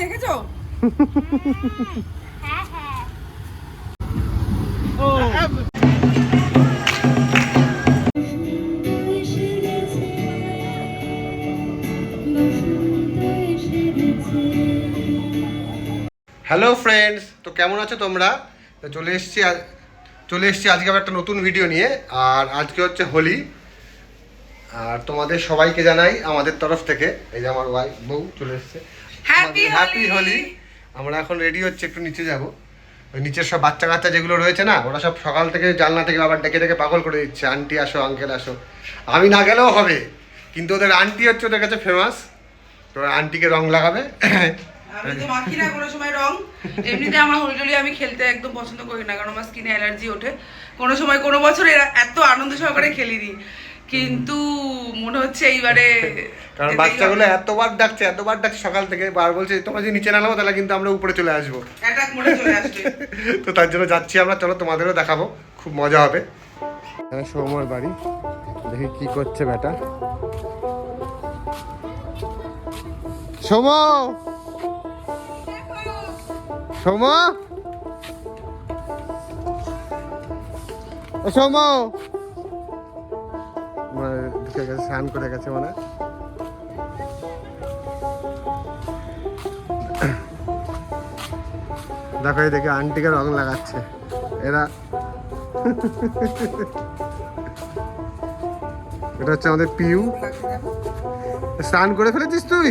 দেখেছ? হ্যাঁ হ্যাঁ হ্যালো ফ্রেন্ডস তো কেমন আছো তোমরা? চলে এসেছি চলে এসেছি আজকে আবার একটা নতুন ভিডিও নিয়ে, আর আজকে হচ্ছে হোলি। আর তোমাদের সবাইকে জানাই আমাদের তরফ থেকে, এই যে আমার ওয়াইফ বউ চলে এসেছে। হ্যাপি! হোলি আমরা এখন রেডি হচ্ছে একটু নিচে যাব। ওই নিচের সব বাচ্চা কাচ্চা যেগুলো রয়েছে না ওরা সব সকাল থেকে জানলা থেকে আবার ডেকে ডেকে পাগল করে দিচ্ছে আন্টি আসো আঙ্কেল আসো। আমি না গেলেও হবে কিন্তু ওদের আন্টি হচ্ছে ওদের কাছে ফেমাস তো আন্টিকে রং লাগাবে। আমি তো মাখি না কোনো সময় রং। এমনিতে আমার হোলি আমি খেলতে একদম পছন্দ করি না কারণ আমার স্কিনে অ্যালার্জি ওঠে। কোনো সময় কোনো বছর এরা এত আনন্দ সহকারে খেলিনি। কিন্তু মনে হচ্ছে এইবারে কারণ বাচ্চাগুলো এতবার ডাকছে এতবার ডাকছে সকাল থেকে বার বলছে তোমরা যদি নিচে নামাবো তাহলে কিন্তু আমরা উপরে চলে আসব। তো তার জন্য যাচ্ছি আমরা চলো তোমাদেরও দেখাবো খুব মজা হবে। এখানে সৌমর বাড়ি দেখি কি করছে বেটা। সৌম! সৌম! ও সৌম! ঢুকে গেছে স্নান করে গেছে মানে দেখো, এই দেখে আন্টিকে রং লাগাচ্ছে। এরা এটা হচ্ছে আমাদের পিউ। স্নান করে ফেলেছিস তুই?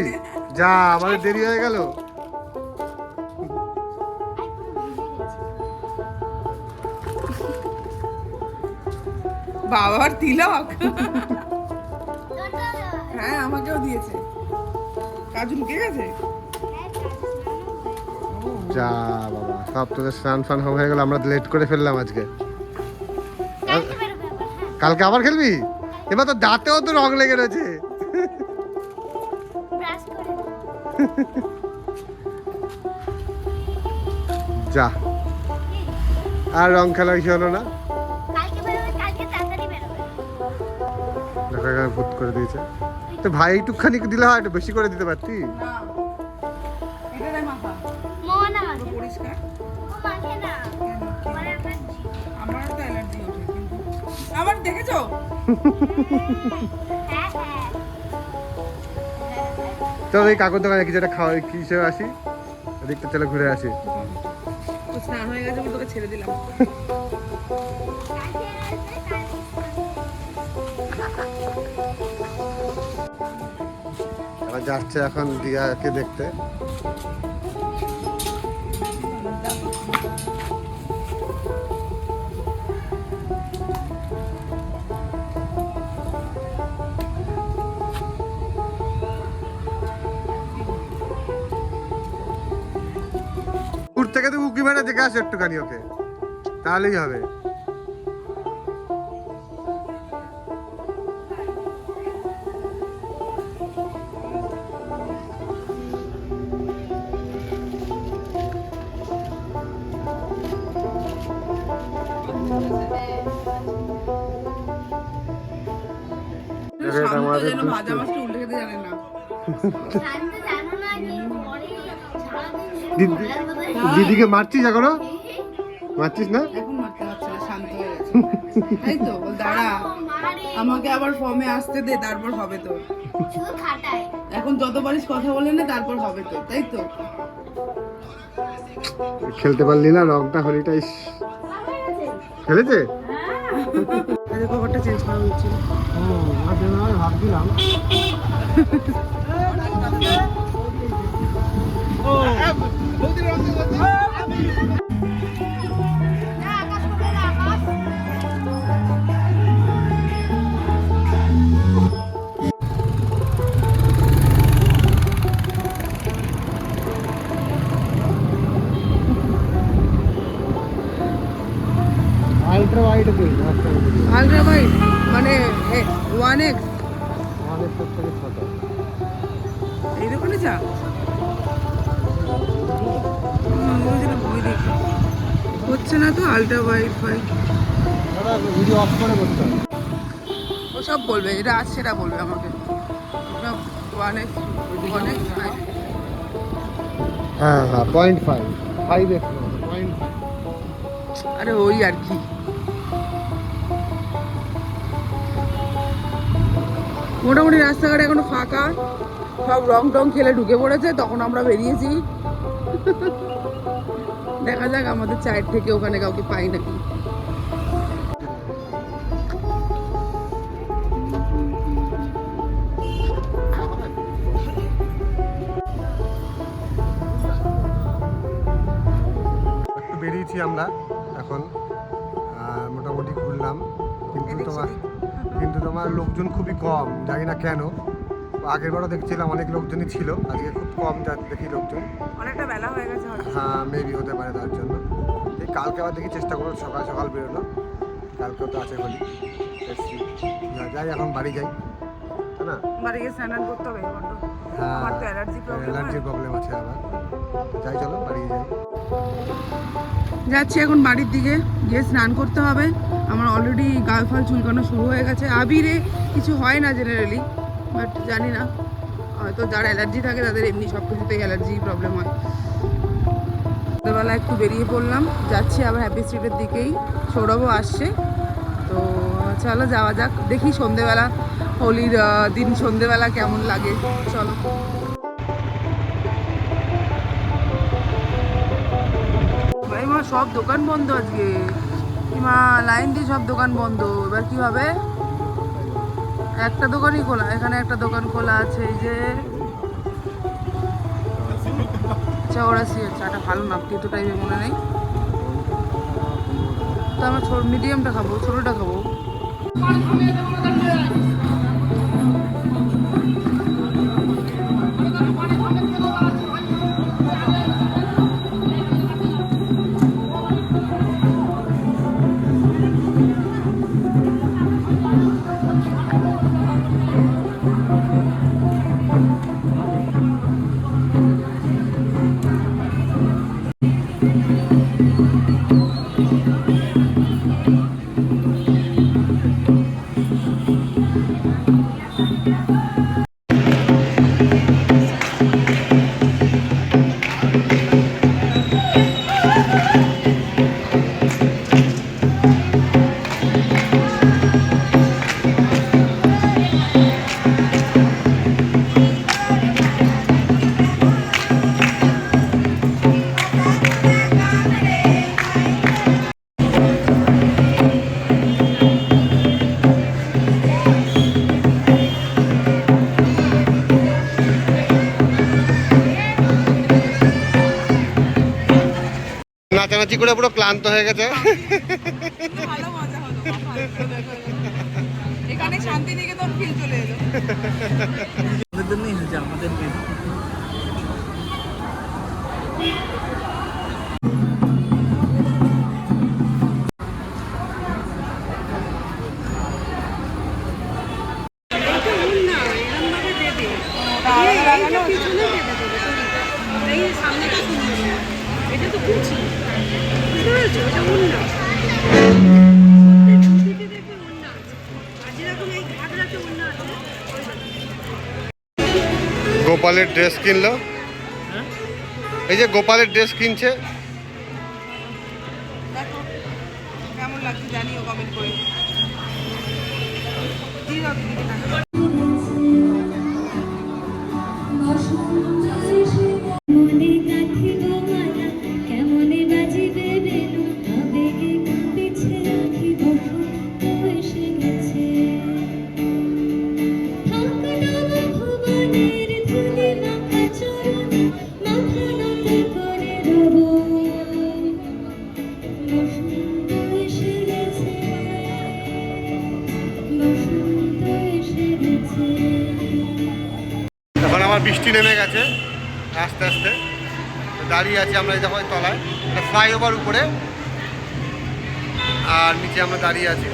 যা, আমাদের দেরি হয়ে গেল। বাবার তিলক। হ্যাঁ দিয়েছে। কাজু ঢুকে গেছে? যা বাবা সব তোদের স্নান ফান হয়ে গেল আমরা লেট করে ফেললাম আজকে। কালকে আবার খেলবি? এবার তো দাঁতেও তো রং লেগে রয়েছে। যা। আর রং খেলা কি হলো না? দেখো এখানে ভূত করে দিয়েছে। তো ভাই একটুখানি দিলে হয় একটু বেশি করে দিতে পারতি? আমার দেখেছ? হ্যাঁ হ্যাঁ। চলো এই কাকুর দোকানে কিছু একটা খাওয়া কি হিসেবে আসি? এদিকটা চলে ঘুরে আসি। স্নান হয়ে গেছে আমি তোকে ছেড়ে দিলাম। যাচ্ছে এখন দিয়াকে দেখতে। দূর থেকে তো উকি মেরে দেখে আসো একটুখানি ওকে। তাহলেই হবে। দিদিকে মারছিস এখনও? মারছিস না? এখন মারতে পারছে না শান্ত হয়ে গেছে। তাই তো দাঁড়া। আমাকে আবার ফর্মে আসতে দে তারপর হবে তো। এখন যত পারিস কথা বলে না তারপর হবে তো তাই তো। খেলতে পারলি না রংটা হোলিটা ইস খেলেছে? কভারটা চেঞ্জ করা হয়েছিল ভাবছিলাম আলট্রা ওয়াইড আছে মানে ওয়ান এক্স। এই দোকানে হচ্ছে না তো ultra wide fight video off করে বসতে হবে। ও সব বলবে যেটা আছে সেটা বলবে আমাকে। সব ওয়ান এক্স ওয়ান এক্স হ্যাঁ হ্যাঁ পয়েন্ট ফাইভ ফাইভ পয়েন্ট আরে ওই আর কি। মোটামুটি রাস্তাঘাট এখনও ফাঁকা। সব রং টং খেলে ঢুকে পড়েছে তখন আমরা বেরিয়েছি। দেখা যাক আমাদের চায়ের থেকে ওখানে কাউকে পাই নাকি। বেরিয়েছি আমরা এখন মোটামুটি ঘুরলাম। কিন্তু তোমার কিন্তু তোমার লোকজন খুবই কম জানি না কেন। আগের বারও দেখছিলাম অনেক লোকজনই ছিল আজকে খুব কম দেখি লোকজন। অনেকটা বেলা হয়ে গেছে হ্যাঁ মেবি হতে পারে তার জন্য। এই কালকে আবার দেখি চেষ্টা করব সকাল সকাল বেরোনো কালকেও তো আছে হোলি যাই এখন বাড়ি যাই। না? বাড়ি গিয়ে স্নান করতে হবে হ্যাঁ আমার তো অ্যালার্জি প্রবলেম প্রবলেম আছে আবার যাই চলো বাড়ি যাই। যাচ্ছি এখন বাড়ির দিকে গিয়ে স্নান করতে হবে। আমার অলরেডি গাল ফাল চুলকানো শুরু হয়ে গেছে। আবিরে কিছু হয় না জেনারেলি বাট জানি না। হয়তো যার অ্যালার্জি থাকে, তাদের এমনি সব কিছুতেই অ্যালার্জি প্রবলেম হয়। সন্ধ্যেবেলা একটু বেরিয়ে পড়লাম, যাচ্ছি আবার হ্যাপি স্ট্রিটের দিকেই। সৌরভও আসছে। তো চলো যাওয়া যাক, দেখি সন্ধেবেলা, হোলির দিন সন্ধেবেলা কেমন লাগে। চলো। সব দোকান বন্ধ আজকে। মা, লাইন দিয়ে সব দোকান বন্ধ। এবার কি হবে? একটা দোকানই খোলা। এখানে একটা দোকান খোলা আছে, এই যে। চৌরাশি একটা ভালো নাম কিন্তু টাইপের মনে নেই। তো আমরা মিডিয়ামটা খাব, ছোটোটা খাব। নাচানাচি করে পুরো ক্লান্ত হয়ে গেছে। এখানে শান্তিনিকেতন ফিল চলে এলো। গোপালের ড্রেস কিনলো। এই যে গোপালের ড্রেস কিনছে। কেমন লাগছে জানিও কমেন্ট করে। আমার বৃষ্টি নেমে গেছে আস্তে আস্তে। দাঁড়িয়ে আছি আমরা এই দেখো তলায়। এটা ফ্লাইওভার উপরে। আর নিচে আমরা দাঁড়িয়ে আছি।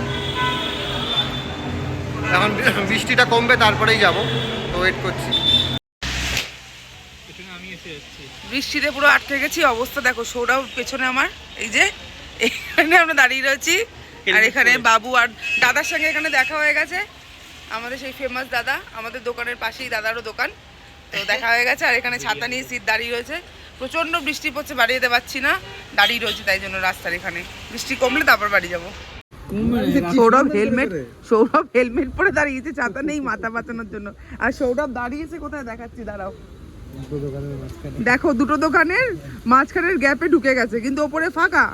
এখন বৃষ্টিটা কমবে তারপরেই যাব। তো ওয়েট করছি। আমি এসে বৃষ্টিতে পুরো আটকে গেছি অবস্থা দেখো সৌরভ পেছনে আমার। এই যে এখানে আমরা দাঁড়িয়ে রয়েছি। আর এখানে বাবু আর দাদার সঙ্গে এখানে দেখা হয়ে গেছে। আমাদের সেই ফেমাস দাদা আমাদের দোকানের পাশেই দাদারও দোকান। তো দেখা হয়ে গেছে, আর এখানে ছাতা নিয়ে সিট দাঁড়িয়ে রয়েছে। প্রচণ্ড বৃষ্টি পড়ছে, বাড়ি যেতে পারছি না, দাঁড়িয়ে রয়েছে তাই জন্য রাস্তার এখানে। বৃষ্টি কমলে তারপর বাড়ি যাব। সৌরভ হেলমেট সৌরভ হেলমেট পরে দাঁড়িয়েছে, ছাতা নেই মাথা বাঁচানোর জন্য। আর সৌরভ দাঁড়িয়েছে কোথায়? দেখাচ্ছি, দাঁড়াও। দেখো, দুটো দোকানের মাঝখানের গ্যাপে ঢুকে গেছে, কিন্তু ওপরে ফাঁকা।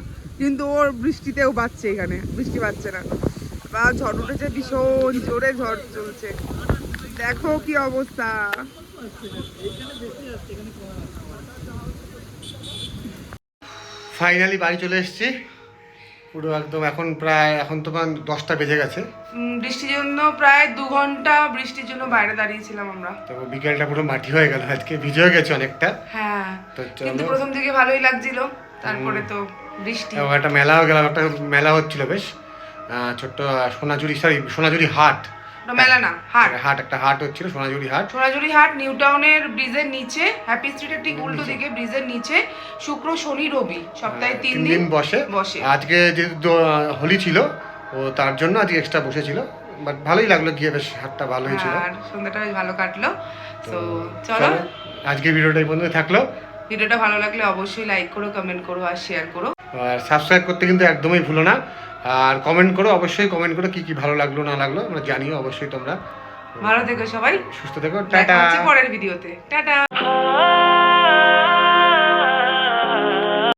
কিন্তু ওর বৃষ্টিতেও বাচ্ছে এখানে, বৃষ্টি পাচ্ছে না। বা ঝড় উঠেছে, ভীষণ জোরে ঝড় চলছে। দেখো কি অবস্থা। ফাইনালি বাড়ি চলে এসেছি। পুরো একদম এখন প্রায় এখন তো প্রায় দশটা বেজে গেছে। বৃষ্টির জন্য প্রায় দু ঘণ্টা বৃষ্টির জন্য বাইরে দাঁড়িয়েছিলাম আমরা। তো বিকেলটা পুরো মাটি হয়ে গেল আজকে ভিজেও গেছে অনেকটা। হ্যাঁ তো কিন্তু প্রথম থেকে ভালোই লাগছিল তারপরে তো বৃষ্টি। একটা মেলাও গেলাম একটা মেলা হচ্ছিল বেশ। ছোট্ট সোনাঝুরি সরি সোনাঝুরি হাট। ওটা মেলা না হাট। হাট একটা হাট হচ্ছিল সোনাঝুরি হাট। সোনাঝুরি হাট নিউ টাউনের ব্রিজের নিচে হ্যাপি স্ট্রিটের ঠিক উল্টো দিকে ব্রিজের নিচে শুক্র শনি রবি সপ্তাহে তিন তিন দিন বসে। বসে। আজকে যেহেতু হোলি ছিল ও তার জন্য আজকে এক্সট্রা বসেছিল বাট ভালোই লাগল গিয়ে বেশ হাটটা ভালোই ছিল। আর সন্ধ্যাটা বেশ ভালো কাটলো। তো চলো। চলো আজকের ভিডিওটা এই পর্যন্ত থাকল। ভিডিওটা ভালো লাগলে অবশ্যই লাইক করো কমেন্ট করো আর শেয়ার করো। আর সাবস্ক্রাইব করতে কিন্তু একদমই ভুলো না। আর কমেন্ট করো অবশ্যই কমেন্ট করো কি কি ভালো লাগল না লাগল আমরা জানিও অবশ্যই তোমরা। ভালো থেকো সবাই। সুস্থ থেকো টাটা। পরের ভিডিওতে টাটা।